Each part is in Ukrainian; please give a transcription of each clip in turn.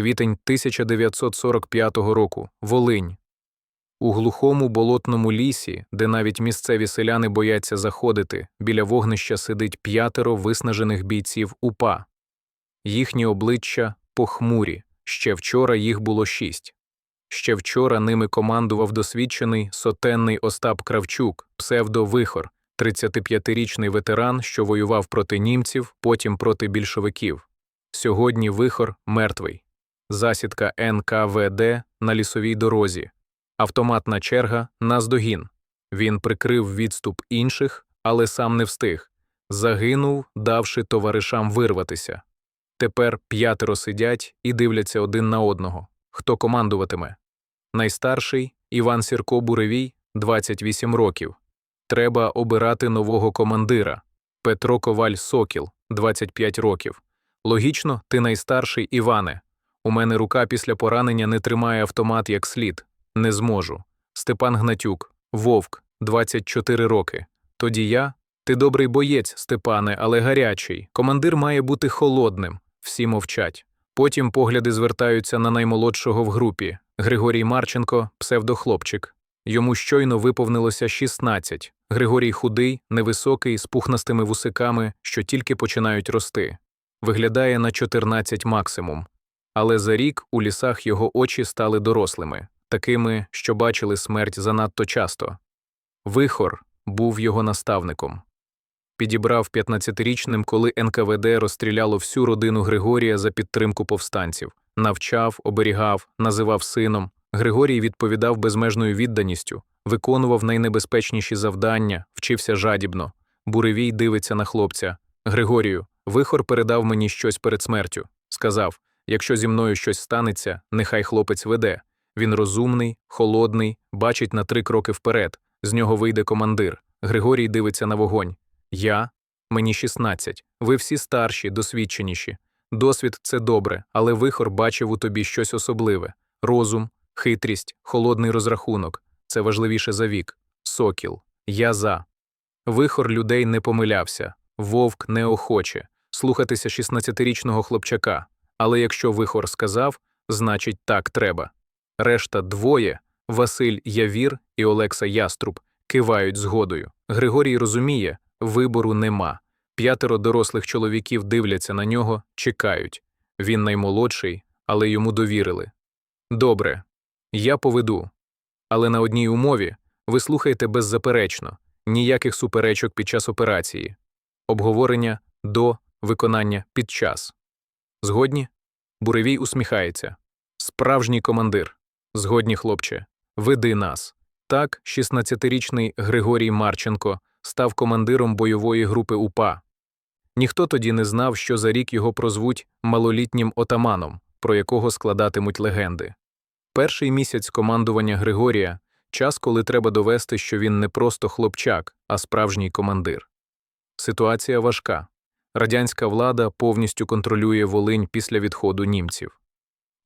Квітень 1945 року. Волинь. У глухому болотному лісі, де навіть місцеві селяни бояться заходити, біля вогнища сидить п'ятеро виснажених бійців УПА. Їхні обличчя похмурі. Ще вчора їх було шість. Ще вчора ними командував досвідчений сотенний Остап Кравчук, псевдо-вихор, 35-річний ветеран, що воював проти німців, потім проти більшовиків. Сьогодні вихор мертвий. Засідка НКВД на лісовій дорозі. Автоматна черга наздогін. Він прикрив відступ інших, але сам не встиг. Загинув, давши товаришам вирватися. Тепер п'ятеро сидять і дивляться один на одного. Хто командуватиме? Найстарший Іван Сірко Буревій, 28 років. Треба обирати нового командира. Петро Коваль Сокіл, 25 років. Логічно, ти найстарший Іване. У мене рука після поранення не тримає автомат як слід. Не зможу. Степан Гнатюк, Вовк, 24 роки. Тоді я. Ти добрий боєць, Степане, але гарячий. Командир має бути холодним. Всі мовчать. Потім погляди звертаються на наймолодшого в групі Григорій Марченко, псевдохлопчик. Йому щойно виповнилося 16. Григорій худий, невисокий, з пухнастими вусиками, що тільки починають рости. Виглядає на 14 максимум. Але за рік у лісах його очі стали дорослими, такими, що бачили смерть занадто часто. Вихор був його наставником. Підібрав 15-річним, коли НКВД розстріляло всю родину Григорія за підтримку повстанців, навчав, оберігав, називав сином. Григорій відповідав безмежною відданістю, виконував найнебезпечніші завдання, вчився жадібно. Буревій дивиться на хлопця. Григорію, вихор передав мені щось перед смертю. Сказав: якщо зі мною щось станеться, нехай хлопець веде. Він розумний, холодний, бачить на три кроки вперед. З нього вийде командир. Григорій дивиться на вогонь. Я? Мені 16. Ви всі старші, досвідченіші. Досвід це добре, але вихор бачив у тобі щось особливе: розум, хитрість, холодний розрахунок це важливіше за вік. Сокіл. Я за. Вихор людей не помилявся, вовк не охоче, слухатися 16-річного хлопчака. Але якщо вихор сказав, значить так треба. Решта двоє Василь Явір і Олекса Яструб кивають згодою. Григорій розуміє, вибору нема. П'ятеро дорослих чоловіків дивляться на нього, чекають. Він наймолодший, але йому довірили. Добре, я поведу. Але на одній умові ви слухайте беззаперечно, ніяких суперечок під час операції, обговорення до виконання під час. Згодні? Буревій усміхається. Справжній командир. Згодні, хлопче, веди нас. Так, 16-річний Григорій Марченко став командиром бойової групи УПА. Ніхто тоді не знав, що за рік його прозвуть малолітнім отаманом, про якого складатимуть легенди. Перший місяць командування Григорія час, коли треба довести, що він не просто хлопчак, а справжній командир. Ситуація важка. Радянська влада повністю контролює Волинь після відходу німців.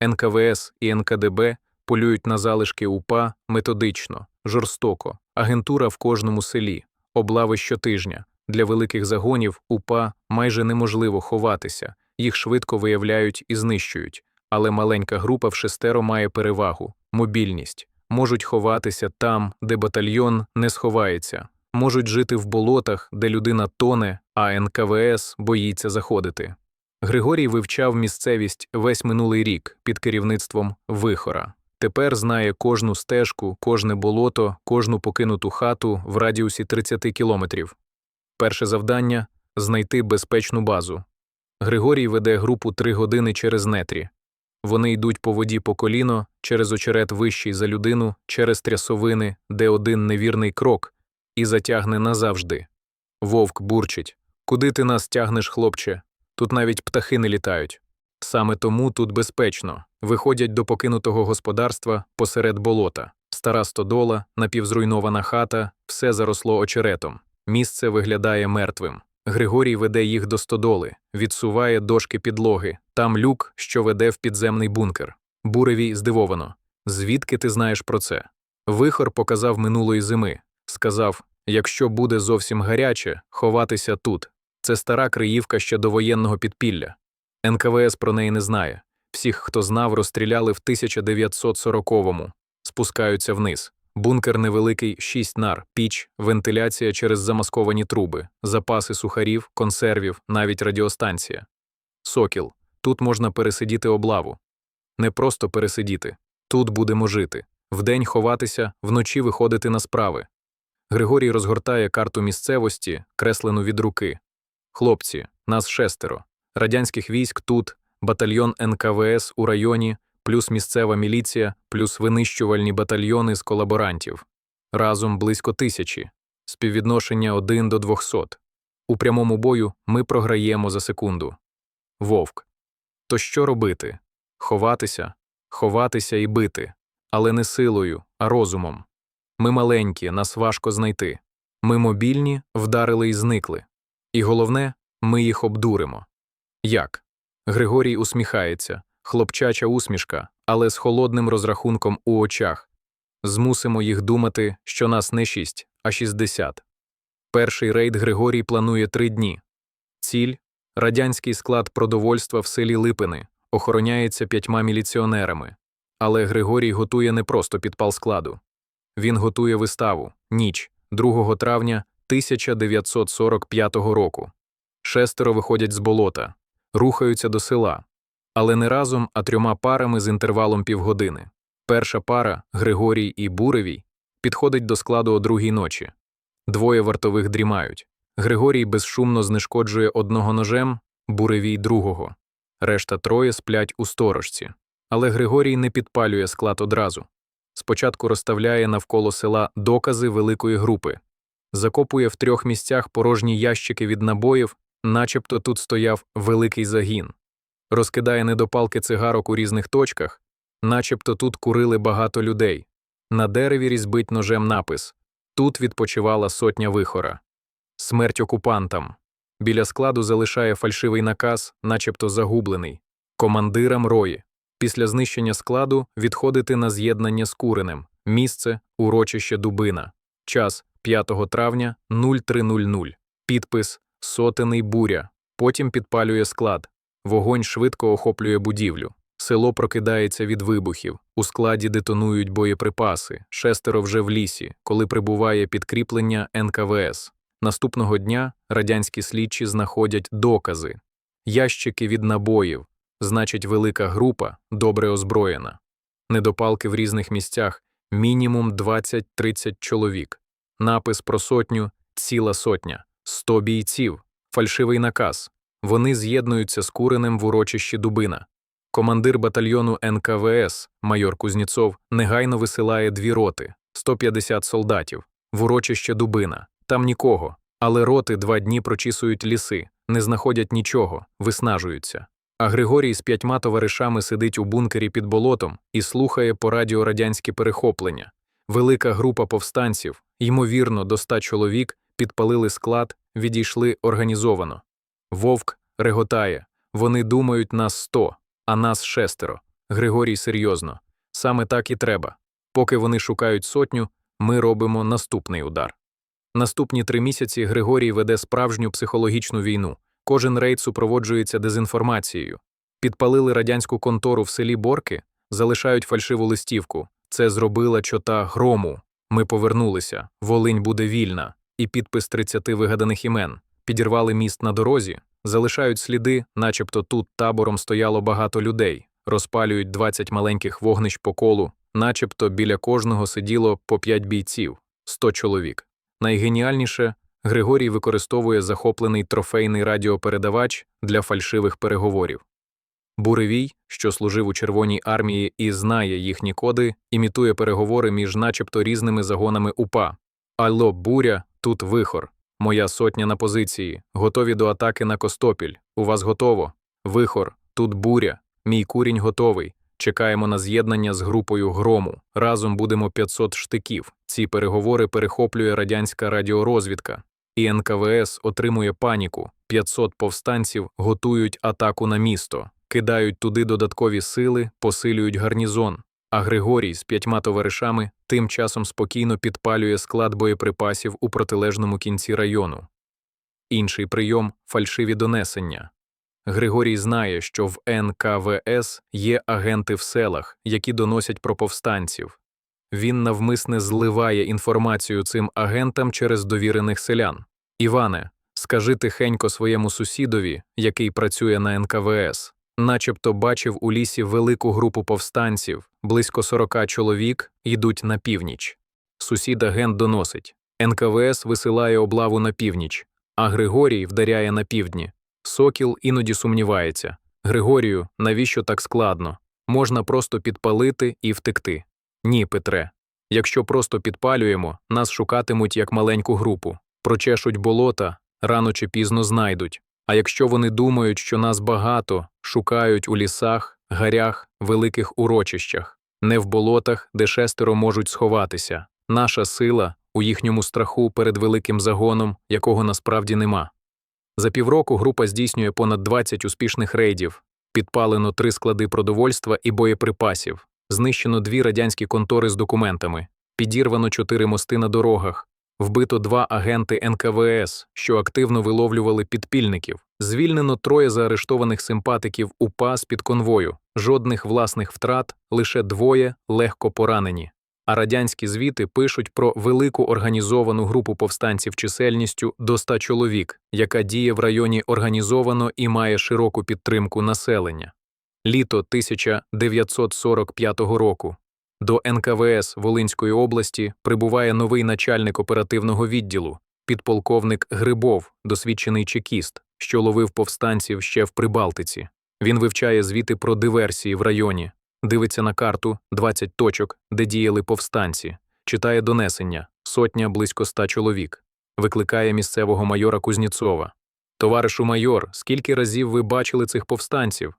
НКВС і НКДБ полюють на залишки УПА методично, жорстоко, агентура в кожному селі, облави щотижня. Для великих загонів УПА майже неможливо ховатися, їх швидко виявляють і знищують, але маленька група в шестеро має перевагу мобільність, можуть ховатися там, де батальйон не сховається, можуть жити в болотах, де людина тоне, а НКВС боїться заходити. Григорій вивчав місцевість весь минулий рік під керівництвом вихора. Тепер знає кожну стежку, кожне болото, кожну покинуту хату в радіусі 30 кілометрів. Перше завдання знайти безпечну базу. Григорій веде групу три години через нетрі. Вони йдуть по воді по коліно, через очерет вищий за людину, через трясовини, де один невірний крок, і затягне назавжди. Вовк бурчить Куди ти нас тягнеш, хлопче? Тут навіть птахи не літають. Саме тому тут безпечно. Виходять до покинутого господарства посеред болота, стара стодола, напівзруйнована хата, все заросло очеретом. Місце виглядає мертвим. Григорій веде їх до стодоли, відсуває дошки підлоги, там люк, що веде в підземний бункер. Буревій здивовано. Звідки ти знаєш про це? Вихор показав минулої зими. Сказав: якщо буде зовсім гаряче, ховатися тут. Це стара Криївка ще до воєнного підпілля. НКВС про неї не знає. Всіх, хто знав, розстріляли в 1940-му. Спускаються вниз. Бункер невеликий, шість нар, піч, вентиляція через замасковані труби, запаси сухарів, консервів, навіть радіостанція. Сокіл. Тут можна пересидіти облаву. Не просто пересидіти. Тут будемо жити. Вдень ховатися, вночі виходити на справи. Григорій розгортає карту місцевості, креслену від руки. Хлопці, нас шестеро. Радянських військ тут, батальйон НКВС у районі, плюс місцева міліція, плюс винищувальні батальйони з колаборантів. Разом близько тисячі. Співвідношення 1 до 200. У прямому бою ми програємо за секунду. Вовк. То що робити? Ховатися, ховатися і бити. Але не силою, а розумом. Ми маленькі, нас важко знайти. Ми мобільні, вдарили і зникли. І головне, ми їх обдуримо. Як? Григорій усміхається, хлопчача усмішка, але з холодним розрахунком у очах. Змусимо їх думати, що нас не шість, а шістдесят. Перший рейд Григорій планує три дні. Ціль радянський склад продовольства в селі Липини охороняється п'ятьма міліціонерами. Але Григорій готує не просто підпал складу. Він готує виставу ніч 2 травня 1945 року. Шестеро виходять з болота, рухаються до села, але не разом, а трьома парами з інтервалом півгодини. Перша пара Григорій і Буревій підходить до складу о другій ночі. Двоє вартових дрімають. Григорій безшумно знешкоджує одного ножем, Буревій другого. Решта троє сплять у сторожці. Але Григорій не підпалює склад одразу. Спочатку розставляє навколо села докази великої групи, закопує в трьох місцях порожні ящики від набоїв, начебто тут стояв великий загін, розкидає недопалки цигарок у різних точках, начебто тут курили багато людей. На дереві різьбить ножем напис Тут відпочивала сотня вихора. Смерть окупантам. Біля складу залишає фальшивий наказ, начебто загублений, командирам рої. Після знищення складу відходити на з'єднання з Куренем. Місце урочище Дубина. Час 5 травня 03.00. Підпис Сотений буря. Потім підпалює склад. Вогонь швидко охоплює будівлю. Село прокидається від вибухів. У складі детонують боєприпаси. Шестеро вже в лісі, коли прибуває підкріплення НКВС. Наступного дня радянські слідчі знаходять докази, ящики від набоїв, значить, велика група добре озброєна. Недопалки в різних місцях мінімум 20-30 чоловік, напис про сотню, ціла сотня, 100 бійців, фальшивий наказ. Вони з'єднуються з куреним в урочищі Дубина. Командир батальйону НКВС, майор Кузніцов, негайно висилає дві роти 150 солдатів, в урочище Дубина. Там нікого, але роти два дні прочісують ліси, не знаходять нічого, виснажуються. А Григорій з п'ятьма товаришами сидить у бункері під болотом і слухає по радіо радянські перехоплення. Велика група повстанців, ймовірно, до ста чоловік, підпалили склад, відійшли організовано. Вовк реготає. Вони думають нас сто, а нас шестеро. Григорій серйозно. Саме так і треба. Поки вони шукають сотню, ми робимо наступний удар. Наступні три місяці Григорій веде справжню психологічну війну. Кожен рейд супроводжується дезінформацією. Підпалили радянську контору в селі Борки, залишають фальшиву листівку. Це зробила чота грому. Ми повернулися. Волинь буде вільна. І підпис 30 вигаданих імен. Підірвали міст на дорозі, залишають сліди, начебто тут табором стояло багато людей, розпалюють 20 маленьких вогнищ по колу, начебто біля кожного сиділо по 5 бійців, 100 чоловік. Найгеніальніше Григорій використовує захоплений трофейний радіопередавач для фальшивих переговорів. Буревій, що служив у Червоній армії і знає їхні коди, імітує переговори між начебто різними загонами УПА. Алло, буря, тут вихор. Моя сотня на позиції, готові до атаки на Костопіль. У вас готово. Вихор, тут буря. Мій курінь готовий. Чекаємо на з'єднання з групою грому. Разом будемо 500 штиків. Ці переговори перехоплює радянська радіорозвідка. І НКВС отримує паніку. 500 повстанців готують атаку на місто, кидають туди додаткові сили, посилюють гарнізон. А Григорій з п'ятьма товаришами тим часом спокійно підпалює склад боєприпасів у протилежному кінці району. Інший прийом фальшиві донесення. Григорій знає, що в НКВС є агенти в селах, які доносять про повстанців. Він навмисне зливає інформацію цим агентам через довірених селян. Іване, скажи тихенько своєму сусідові, який працює на НКВС, начебто бачив у лісі велику групу повстанців, близько 40 чоловік, йдуть на північ. Сусід агент доносить. НКВС висилає облаву на північ, а Григорій вдаряє на півдні. Сокіл іноді сумнівається. Григорію, навіщо так складно? Можна просто підпалити і втекти. Ні, Петре. Якщо просто підпалюємо, нас шукатимуть як маленьку групу, прочешуть болота, рано чи пізно знайдуть. А якщо вони думають, що нас багато, шукають у лісах, гарях, великих урочищах, не в болотах, де шестеро можуть сховатися. Наша сила у їхньому страху перед великим загоном, якого насправді нема. За півроку група здійснює понад 20 успішних рейдів, підпалено три склади продовольства і боєприпасів, знищено дві радянські контори з документами, підірвано чотири мости на дорогах, вбито два агенти НКВС, що активно виловлювали підпільників, звільнено троє заарештованих симпатиків УПА з під конвою, жодних власних втрат, лише двоє легко поранені. А радянські звіти пишуть про велику організовану групу повстанців чисельністю до 100 чоловік, яка діє в районі організовано і має широку підтримку населення. Літо 1945 року. До НКВС Волинської області прибуває новий начальник оперативного відділу, підполковник Грибов, досвідчений чекіст, що ловив повстанців ще в Прибалтиці. Він вивчає звіти про диверсії в районі, дивиться на карту 20 точок, де діяли повстанці, читає донесення сотня близько ста чоловік, викликає місцевого майора Кузніцова. Товаришу майор, скільки разів ви бачили цих повстанців?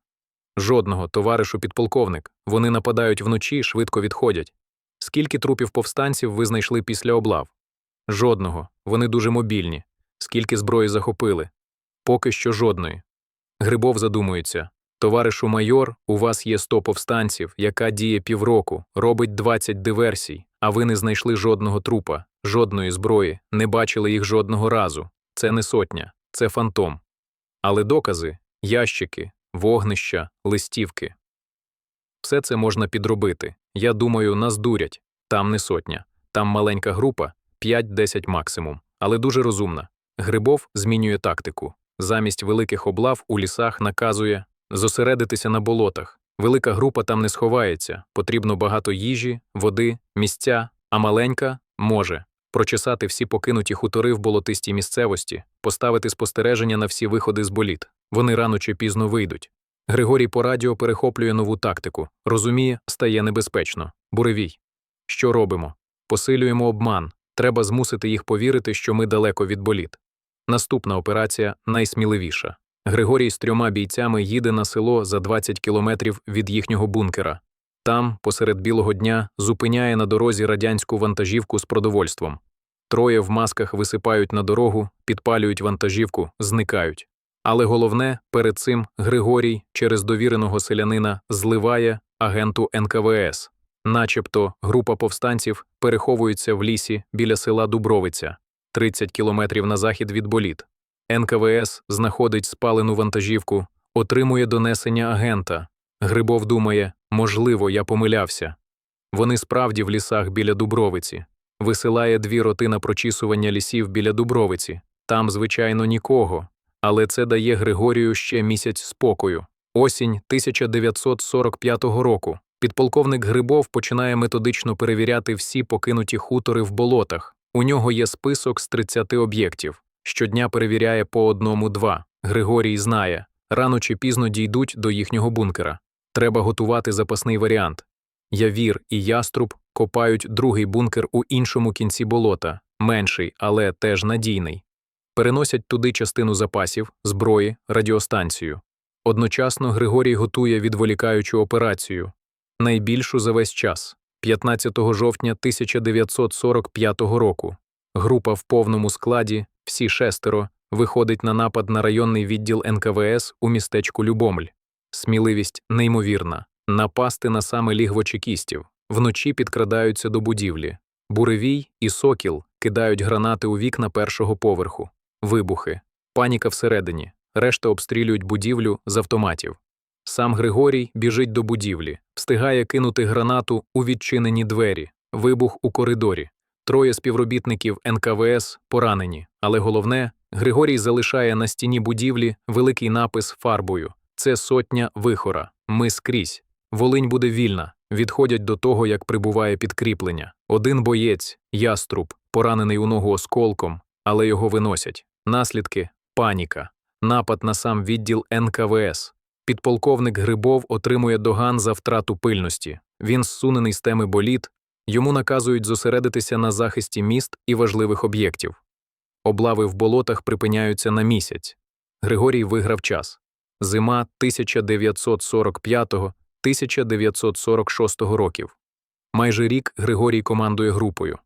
Жодного, товаришу підполковник. Вони нападають вночі, швидко відходять. Скільки трупів повстанців ви знайшли після облав? Жодного. Вони дуже мобільні. Скільки зброї захопили? Поки що жодної. Грибов задумується. Товаришу майор, у вас є 100 повстанців, яка діє півроку, робить 20 диверсій, а ви не знайшли жодного трупа, жодної зброї, не бачили їх жодного разу. Це не сотня, це фантом. Але докази ящики, вогнища, листівки. Все це можна підробити. Я думаю, нас дурять. Там не сотня, там маленька група, 5-10 максимум, але дуже розумна. Грибов змінює тактику. Замість великих облав у лісах наказує зосередитися на болотах. Велика група там не сховається, потрібно багато їжі, води, місця, а маленька може прочесати всі покинуті хутори в болотистій місцевості, поставити спостереження на всі виходи з боліт. Вони рано чи пізно вийдуть. Григорій по радіо перехоплює нову тактику, розуміє, стає небезпечно. Буревій. Що робимо? Посилюємо обман. Треба змусити їх повірити, що ми далеко від боліт. Наступна операція найсміливіша. Григорій з трьома бійцями їде на село за 20 кілометрів від їхнього бункера. Там, посеред білого дня, зупиняє на дорозі радянську вантажівку з продовольством. Троє в масках висипають на дорогу, підпалюють вантажівку, зникають. Але головне, перед цим Григорій через довіреного селянина зливає агенту НКВС. Начебто група повстанців переховується в лісі біля села Дубровиця, 30 кілометрів на захід від боліт. НКВС знаходить спалену вантажівку, отримує донесення агента. Грибов думає, можливо, я помилявся. Вони справді в лісах біля Дубровиці. Висилає дві роти на прочісування лісів біля Дубровиці. Там, звичайно, нікого. Але це дає Григорію ще місяць спокою. Осінь 1945 року. Підполковник Грибов починає методично перевіряти всі покинуті хутори в болотах. У нього є список з 30 об'єктів. Щодня перевіряє по одному-два. Григорій знає, рано чи пізно дійдуть до їхнього бункера. Треба готувати запасний варіант. Явір і яструб копають другий бункер у іншому кінці болота, менший, але теж надійний. Переносять туди частину запасів, зброї, радіостанцію. Одночасно Григорій готує відволікаючу операцію, найбільшу за весь час 15 жовтня 1945 року. Група в повному складі, всі шестеро, виходить на напад на районний відділ НКВС у містечку Любомль. Сміливість неймовірна, напасти на саме лігво чекістів, вночі підкрадаються до будівлі. Буревій і сокіл кидають гранати у вікна першого поверху, вибухи, паніка всередині. решта обстрілюють будівлю з автоматів. Сам Григорій біжить до будівлі, встигає кинути гранату у відчинені двері, вибух у коридорі. Троє співробітників НКВС поранені, але головне, Григорій залишає на стіні будівлі великий напис фарбою. Це сотня вихора. Ми скрізь. Волинь буде вільна. Відходять до того, як прибуває підкріплення. Один боєць, яструб, поранений у ногу осколком, але його виносять. Наслідки паніка, напад на сам відділ НКВС. Підполковник Грибов отримує доган за втрату пильності. Він зсунений з теми боліт, йому наказують зосередитися на захисті міст і важливих об'єктів. Облави в болотах припиняються на місяць. Григорій виграв час. Зима 1945-1946 років. Майже рік Григорій командує групою.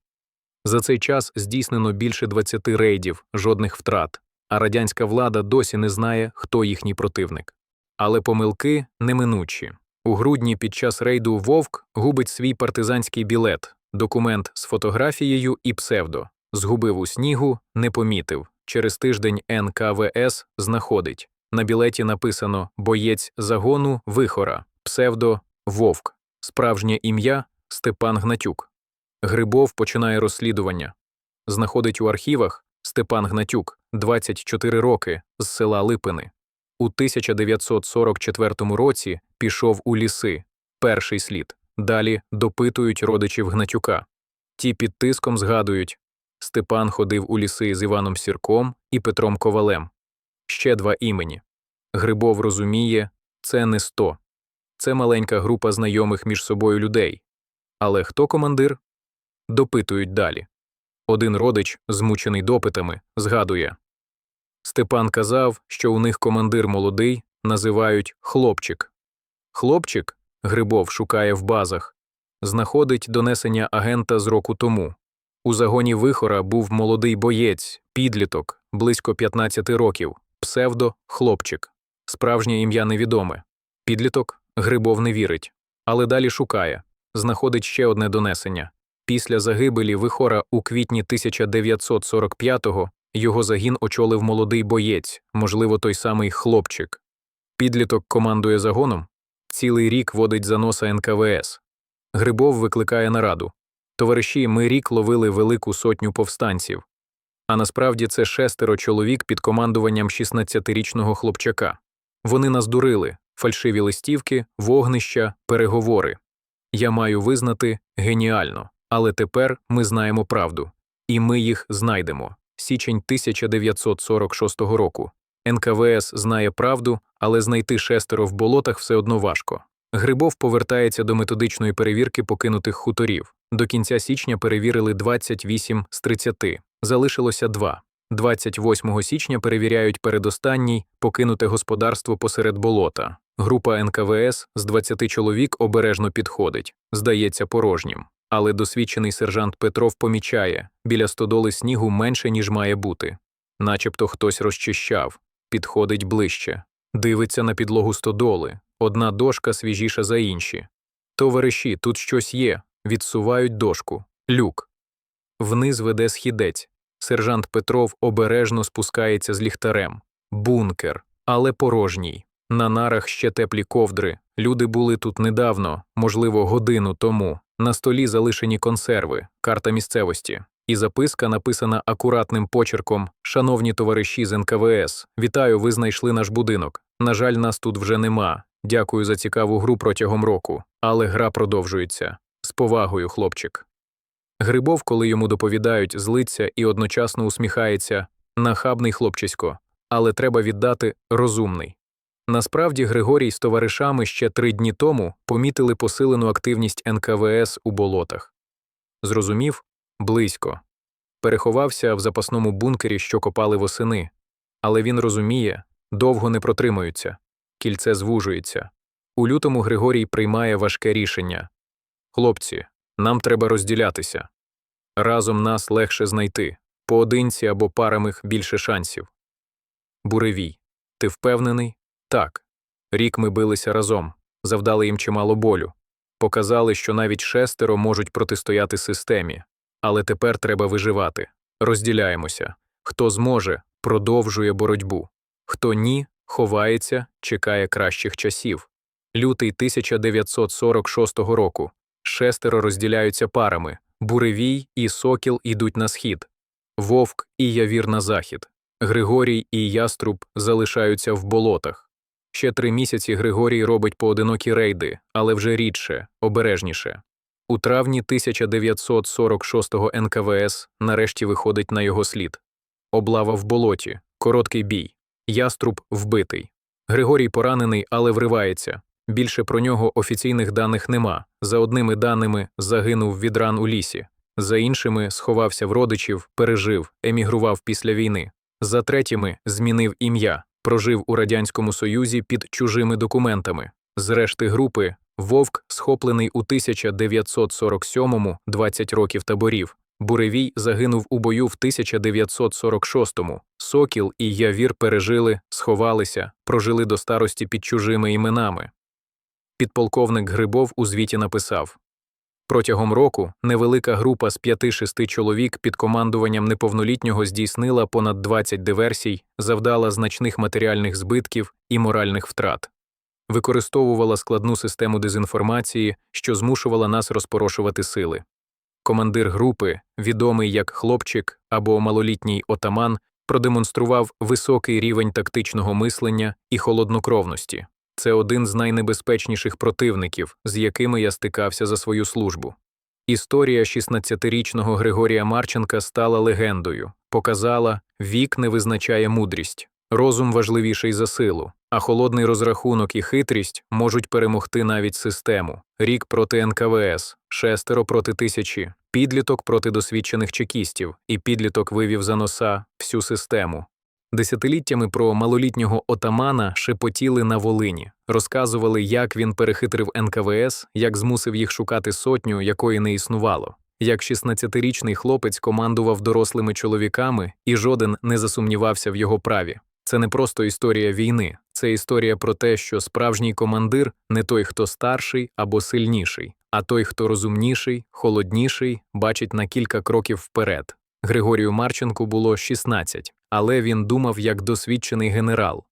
За цей час здійснено більше 20 рейдів, жодних втрат, а радянська влада досі не знає, хто їхній противник. Але помилки неминучі. У грудні під час рейду Вовк губить свій партизанський білет, документ з фотографією і псевдо. Згубив у снігу, не помітив. Через тиждень НКВС знаходить. На білеті написано Боєць загону Вихора, псевдо Вовк, справжнє ім'я Степан Гнатюк. Грибов починає розслідування. Знаходить у архівах Степан Гнатюк, 24 роки, з села Липини. У 1944 році пішов у ліси, перший слід. Далі допитують родичів Гнатюка. Ті під тиском згадують Степан ходив у ліси з Іваном Сірком і Петром Ковалем. Ще два імені. Грибов розуміє, це не сто. Це маленька група знайомих між собою людей. Але хто командир? Допитують далі. Один родич, змучений допитами, згадує Степан казав, що у них командир молодий називають хлопчик. Хлопчик, Грибов шукає в базах, знаходить донесення агента з року тому. У загоні вихора був молодий боєць, підліток, близько 15 років, псевдо хлопчик. Справжнє ім'я невідоме. Підліток Грибов не вірить, але далі шукає, знаходить ще одне донесення. Після загибелі вихора у квітні 1945-го його загін очолив молодий боєць, можливо, той самий хлопчик. Підліток командує загоном, цілий рік водить за носа НКВС. Грибов викликає нараду. Товариші, ми рік ловили велику сотню повстанців. А насправді це шестеро чоловік під командуванням 16-річного хлопчака. Вони нас дурили, фальшиві листівки, вогнища, переговори. Я маю визнати геніально, але тепер ми знаємо правду, і ми їх знайдемо. Січень 1946 року. НКВС знає правду, але знайти шестеро в болотах все одно важко. Грибов повертається до методичної перевірки покинутих хуторів. До кінця січня перевірили 28 з 30, залишилося 2. 28 січня перевіряють передостанній покинуте господарство посеред болота. Група НКВС з 20 чоловік обережно підходить, здається порожнім. Але досвідчений сержант Петров помічає біля стодоли снігу менше, ніж має бути. Начебто хтось розчищав, підходить ближче, дивиться на підлогу стодоли, одна дошка свіжіша за інші. Товариші, тут щось є, відсувають дошку, люк. Вниз веде східець. Сержант Петров обережно спускається з ліхтарем. Бункер, але порожній. На нарах ще теплі ковдри. Люди були тут недавно, можливо, годину тому. На столі залишені консерви, карта місцевості. І записка написана акуратним почерком Шановні товариші з НКВС, вітаю, ви знайшли наш будинок. На жаль, нас тут вже нема. Дякую за цікаву гру протягом року. Але гра продовжується. З повагою, хлопчик. Грибов, коли йому доповідають, злиться і одночасно усміхається нахабний хлопчисько, але треба віддати розумний. Насправді, Григорій з товаришами ще три дні тому помітили посилену активність НКВС у болотах. Зрозумів близько. Переховався в запасному бункері, що копали восени, але він розуміє довго не протримуються, кільце звужується. У лютому Григорій приймає важке рішення Хлопці, нам треба розділятися. Разом нас легше знайти, поодинці або парами більше шансів. Буревій, ти впевнений? Так. Рік ми билися разом, завдали їм чимало болю, показали, що навіть шестеро можуть протистояти системі, але тепер треба виживати. Розділяємося. Хто зможе, продовжує боротьбу. Хто ні, ховається, чекає кращих часів. Лютий 1946 року. Шестеро розділяються парами. Буревій і Сокіл ідуть на схід. Вовк і Явір на захід. Григорій і Яструб залишаються в болотах. Ще три місяці Григорій робить поодинокі рейди, але вже рідше, обережніше. У травні 1946 НКВС нарешті виходить на його слід. Облава в болоті, короткий бій. Яструб вбитий. Григорій поранений, але вривається. Більше про нього офіційних даних нема. За одними даними загинув від ран у лісі, за іншими сховався в родичів, пережив, емігрував після війни. За третіми змінив ім'я, прожив у Радянському Союзі під чужими документами. З решти групи Вовк схоплений у 1947-му 20 років таборів. Буревій загинув у бою в 1946-му. Сокіл і Явір пережили, сховалися, прожили до старості під чужими іменами. Підполковник Грибов у звіті написав Протягом року невелика група з 5-6 чоловік під командуванням неповнолітнього здійснила понад 20 диверсій, завдала значних матеріальних збитків і моральних втрат. Використовувала складну систему дезінформації, що змушувала нас розпорошувати сили. Командир групи, відомий як хлопчик або малолітній отаман, продемонстрував високий рівень тактичного мислення і холоднокровності. Це один з найнебезпечніших противників, з якими я стикався за свою службу. Історія 16-річного Григорія Марченка стала легендою, показала, вік не визначає мудрість, розум важливіший за силу, а холодний розрахунок і хитрість можуть перемогти навіть систему. Рік проти НКВС, шестеро проти тисячі, підліток проти досвідчених чекістів, і підліток вивів за носа всю систему. Десятиліттями про малолітнього отамана шепотіли на Волині, розказували, як він перехитрив НКВС, як змусив їх шукати сотню, якої не існувало, як 16-річний хлопець командував дорослими чоловіками, і жоден не засумнівався в його праві. Це не просто історія війни, це історія про те, що справжній командир не той, хто старший або сильніший, а той, хто розумніший, холодніший, бачить на кілька кроків вперед. Григорію Марченку було 16, але він думав як досвідчений генерал.